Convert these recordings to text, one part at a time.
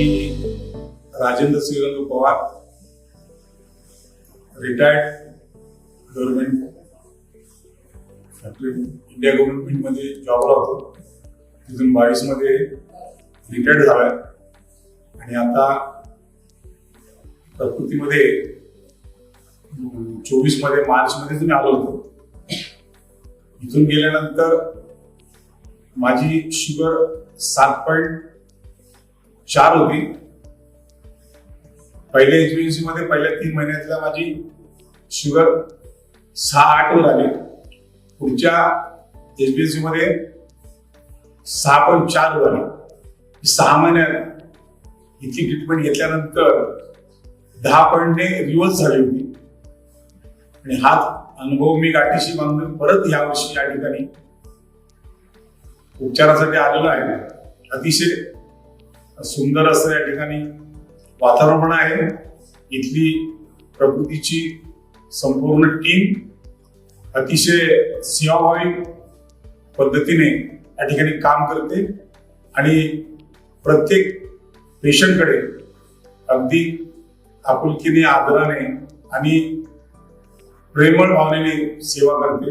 मी Rajendra Shrirang Pawar retired government factory India गव्हर्नमेंटमध्ये जॉबला होतो. तिथून बावीसमध्ये रिटायर्ड झालाय आणि आता प्रकृतीमध्ये चोवीसमध्ये मार्च मध्ये तुम्ही आलो होतो. इथून गेल्यानंतर माझी शुगर सात पॉईंट चार होती पहिल्या एचबीएनसी मध्ये पहिल्या तीन महिन्यातल्या माझी शुगर सहा आठ वर आली पुढच्या एचबीएनसी मध्ये सहा पॉईंट चार वर आली सहा महिन्यात इतकी ट्रीटमेंट घेतल्यानंतर दहा पॉईंटने रिवर्स झाली होती. आणि हाच अनुभव मी गाठीशी बांधून परत या वर्षी या ठिकाणी उपचारासाठी आलेलो आहे. अतिशय सुंदर असं या ठिकाणी वातावरण पण आहे. इथली प्रकृतीची संपूर्ण टीम अतिशय सेवाभावी पद्धतीने या ठिकाणी काम करते आणि प्रत्येक पेशंटकडे अगदी आपुलकीने आदराने आणि प्रेमळ भावनेने सेवा करते.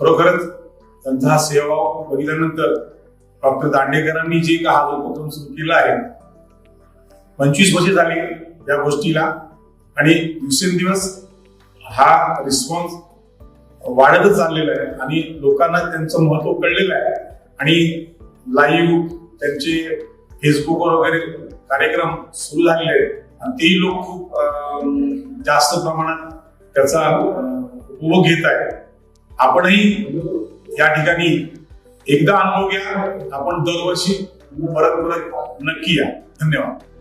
खरोखरच त्यांचा हा बघितल्यानंतर डॉक्टर दांडेकरांनी जे का हा उपक्रम सुरू केला आहे पंचवीस वर्षे झाली या गोष्टीला. आणि दिवसेंदिवस हा रिस्पॉन्स वाढतच चाललेला आहे आणि लोकांना त्यांचं महत्त्व कळलेलं आहे. आणि लाईव्ह त्यांचे फेसबुकवर वगैरे कार्यक्रम सुरू झालेले आहेत. आणि तेही लोक खूप जास्त प्रमाणात त्याचा उपभोग घेत आहेत. आपणही या ठिकाणी एकदा अनुभव घ्या आपण दरवर्षी परत परत नक्की या. धन्यवाद.